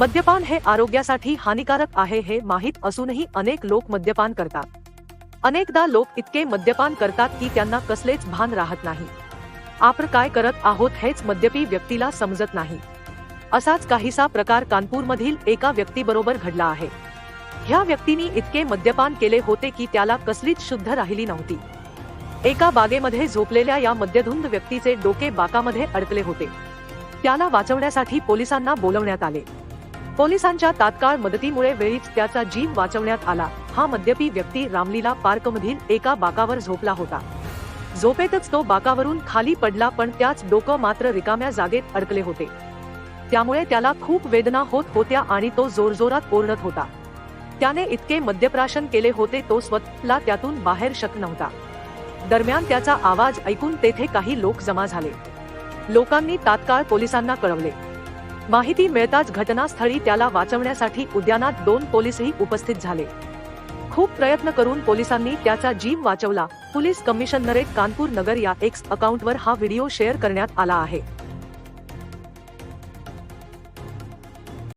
मद्यपान हे आरोग्यासाठी हानिकारक आहे हे माहीत असूनही अनेक लोक मद्यपान करतात. अनेकदा लोक इतके मद्यपान करतात की त्यांना कसलेच भान राहत नाही. आपण काय करत आहोत हेच मद्यपी व्यक्तीला समजत नाही. असाच काहीसा प्रकार कानपूरमधील एका व्यक्तीबरोबर घडला आहे. ह्या व्यक्तीने इतके मद्यपान केले होते की त्याला कसलीच शुद्ध राहिली नव्हती. एका बागेमध्ये झोपलेल्या या मद्यधुंद व्यक्तीचे डोके बाकामध्ये अडकले होते. त्याला वाचवण्यासाठी पोलिसांना बोलवण्यात आले. पोलिसांच्या तात्काळ मदतीमुळे वेळीच त्याचा जीव वाचवण्यात आला. हा मद्यपी व्यक्ती रामलीला पार्कमधील एका बाकावर झोपला होता. झोपेतच तो बाकावरून खाली पडला पण त्याच डोकं मात्र रिकाम्या जागेत अडकले होते. त्यामुळे त्याला खूप वेदना होत होत्या आणि तो जोरजोरात ओरडत होता. त्याने इतके मद्यप्राशन केले होते तो स्वतःला त्यातून बाहेर शक नव्हता. दरम्यान त्याचा आवाज ऐकून तेथे काही लोक जमा झाले. लोकांनी तात्काळ पोलिसांना कळवले. माहिती मिळताच घटनास्थळी त्याला वाचवण्यासाठी उद्यानात दोन पोलीसही उपस्थित झाले. खूप प्रयत्न करून पोलिसांनी त्याचा जीव वाचवला. पोलीस कमिशनरेट कानपूर नगर या एक्स अकाउंटवर हा व्हिडिओ शेअर करण्यात आला आहे.